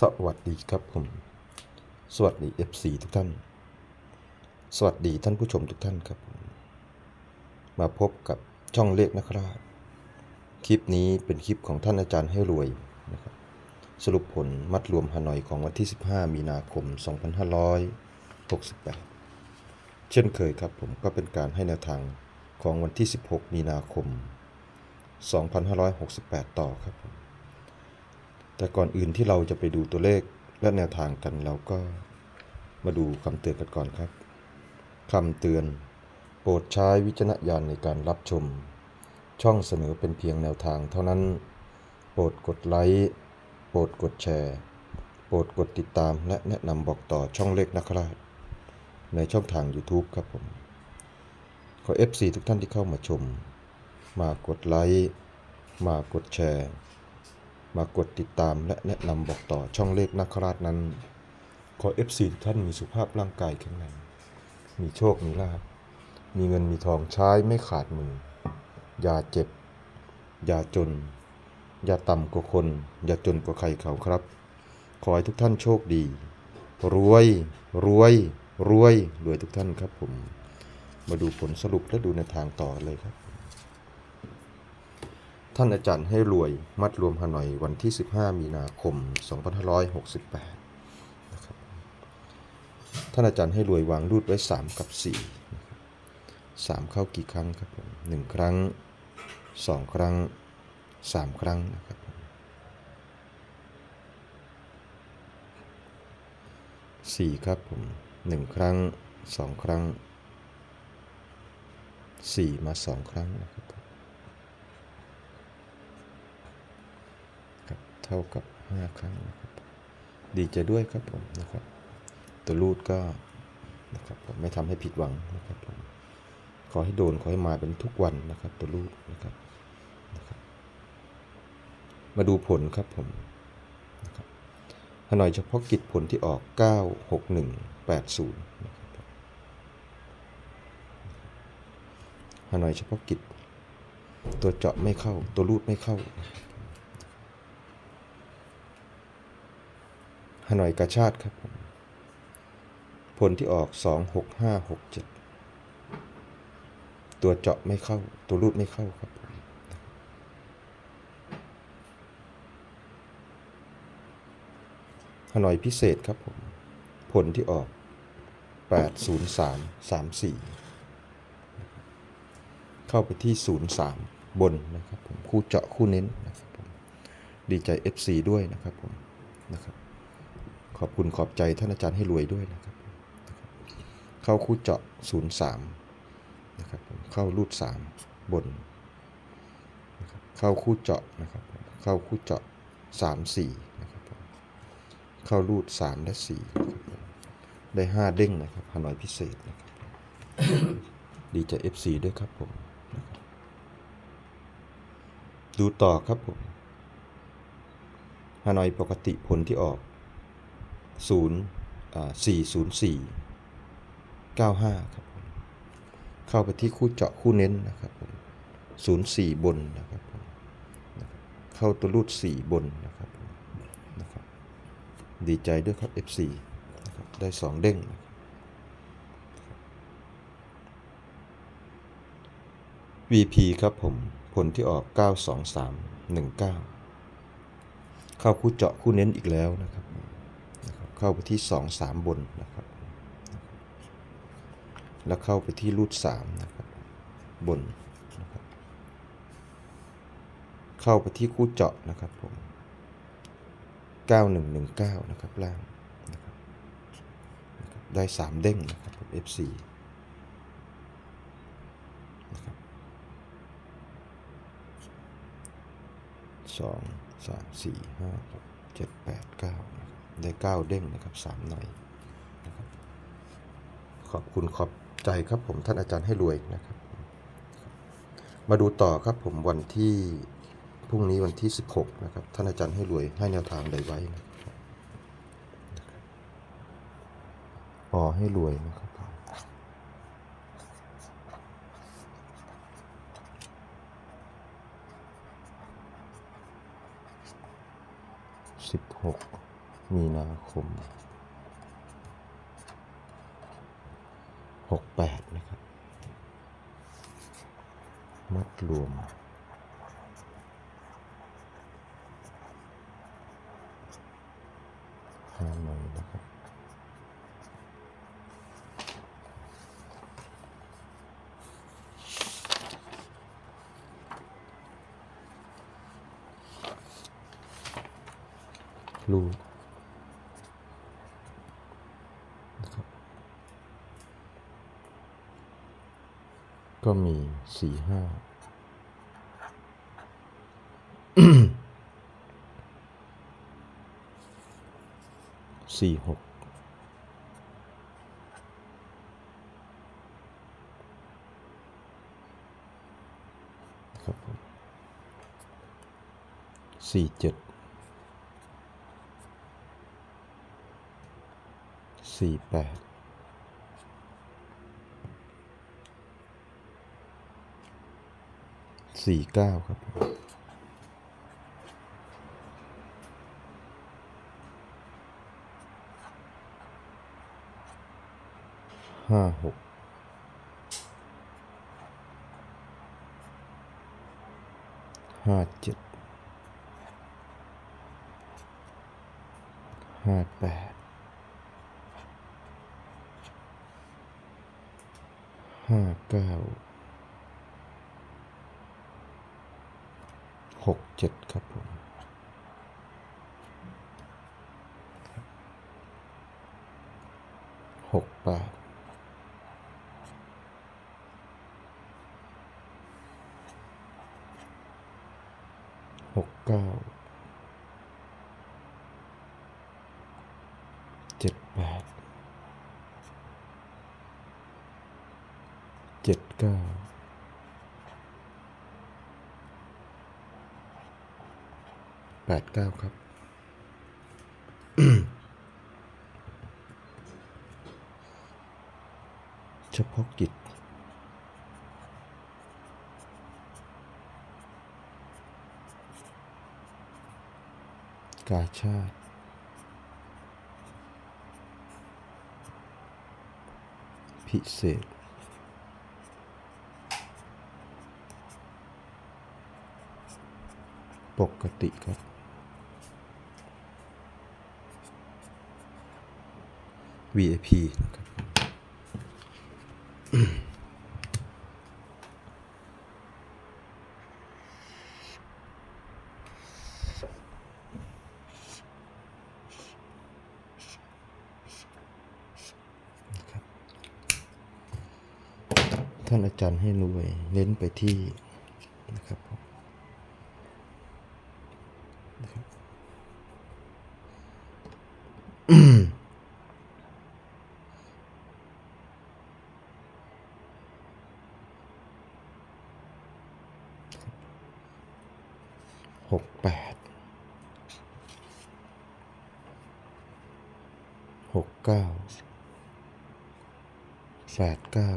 สวัสดีครับผม สวัสดี FC ทุกท่าน สวัสดีท่านผู้ชมทุกท่านครับผม มาพบกับช่องเลขนะครับ คลิปนี้เป็นคลิปของท่านอาจารย์ให้รวยนะครับ สรุปผลมัดรวมฮานอยของวันที่ 15 มีนาคม 2568 เช่นเคยครับผมก็เป็นการให้แนวทางของวันที่ 16 มีนาคม 2568 ต่อครับผม แต่ก่อนอื่นที่เราจะไปดูตัวเลขและแนวทางกันเราก็มาดูคำเตือนกันก่อนครับคำเตือน โปรดใช้วิจารณญาณในการรับชม ช่องเสนอเป็นเพียงแนวทางเท่านั้น โปรดกดไลค์โปรดกดแชร์ โปรดกดติดตามและแนะนำบอกต่อช่องเล็กนะครับในช่องทาง YouTube ครับผมขอ FC ทุกท่านที่เข้ามาชม มากดไลค์มากดแชร์ มากดติดตามและแนะนำบอกต่อช่องเลขนักราชนั้น ขอ FC ทุกท่านมีสุขภาพร่างกายแข็งแรงมีโชค มีลาภมีเงินมีทองใช้ไม่ขาดมือ อย่าเจ็บ อย่าจน อย่าต่ำกว่าคน อย่าจนกว่าใครเขาครับ ขอให้ทุกท่านโชคดี รวย รวย รวยรวยทุกท่านครับผม มาดูผลสรุปและดูในวทางต่อเลยครับ ท่านอาจารย์ให้รวยมัดรวมฮานอยวันที่ 15 มีนาคม 2568นะครับท่านอาจารย์ให้รวยวางรูดไว้ 3 กับ4นะครับสามเข้ากี่ครั้งครับผมหครั้ง 2 ครั้ง 3 ครั้งนะครับผมสี่ครับผมหนึ่งครั้ง2ครั้ง4มา2ครั้งนะครับผม ครับ เท่ากับ 5 ครั้งนะครับ ดีใจด้วยครับผมนะครับ ตัวรูดก็นะครับผมไม่ทำให้ผิดหวังนะครับผมขอให้โดนขอให้มาเป็นทุกวันนะครับ ตัวรูดนะครับนะครับ มาดูผลครับผมนะครับฮานอยเฉพาะกิจผลที่ออก 96180นะครับผมฮานอยเฉพาะกิจ ตัวเจาะไม่เข้าตัวรูดไม่เข้า ฮานอยกาชาติครับผมผลที่ออก2 6 5 6 7ตัวเจาะไม่เข้า ตัวรูดไม่เข้าครับ ฮานอยพิเศษครับผม ผลที่ออก8 0 3 3 4เข้าไปที่ 0 3 บนนะครับผมคู่เจาะคู่เน้นนะครับผมดีใจ FC ด้วยนะครับผมนะครับ ขอบคุณขอบใจท่านอาจารย์ให้รวยด้วยนะครับ เข้าคู่เจาะ 03 นะครับ เข้ารูด 3 บนนะครับเข้าคู่เจาะนะครับ เข้าคู่เจาะ 34 นะครับ เข้ารูด 3 และ 4 นะครับได้ 5 เด้งนะครับฮานอยพิเศษนะครับ ดีใจ FC ด้วยครับผม ดูต่อครับผมฮานอยปกติผลที่ออก ศูนย์สี่ศูนย์สี่เก้าห้าครับ เข้าไปที่คู่เจาะคู่เน้นนะครับผมศูนย์สี่บนนะครับผมเข้าตัวรูดสี่บนนะครับนะครับ ดีใจด้วยครับ FC นะครับได้สองเด้งนะครับ VP ครับผม ผลที่ออก 92319 เข้าคู่เจาะคู่เน้นอีกแล้วนะครับ เข้าไปที่ 2 3 บนนะครับ แล้วเข้าไปที่รูด3นะครับ บนนะครับ เข้าไปที่คู่เจาะนะครับผม 9119 นะครับล่างนะครับนะครับได้ 3 เด้งนะครับผม FC นะครับสองสามสี่ห้าหกเจ็ดแปดเก้านะครับ ได้เก้าเด้งนะครับสามหน่อยนะครับขอบคุณขอบใจครับผมท่านอาจารย์ให้รวยนะครับ มาดูต่อครับผมวันที่พรุ่งนี้วันที่ 16 นะครับ ท่านอาจารย์ให้รวยให้แนวทางใดไว้นะครับออให้รวยนะครับผมสิบหก มีนาคมหกแปดนะครับ มัดรวม ห้าหน่อยนะครับลูกนะครับ ก็มีสี่ห้าสี่หกครับผมสี่เจ็ดสี่แปด สี่เก้าครับ ห้าหกห้าเจ็ดห้าแปดห้าเก้า หกเจ็ดครับผมหกแปดหกเก้าเจ็ดแปดเจ็ดเก้า แปดเก้าครับ เฉพาะกิจกาชาติพิเศษ ปกติครับ VIP นะครับท่านอาจารย์ให้รวยเน้นไปที่นะครับผม หกแปดหกเก้าแปดเก้า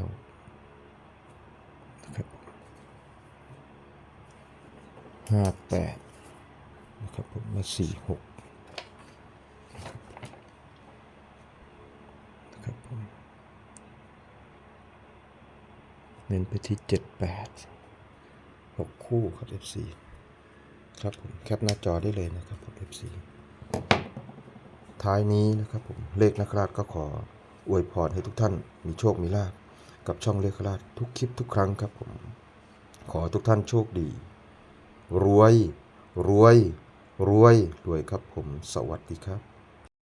นะครับห้าแปดนะครับผมมาสี่หกนะครับผมเน้นไปที่เจ็ดแปดหกคู่ครับ FC ครับผมแคปหน้าจอได้เลยนะครับผม FC ท้ายนี้นะครับผมเลขนักราชก็ขออวยพรให้ทุกท่านมีโชคมีลาภกับช่องเลขราชทุกคลิปทุกครั้งครับผม ขอทุกท่านโชคดี รวย รวย รวย รวยครับผม สวัสดีครับ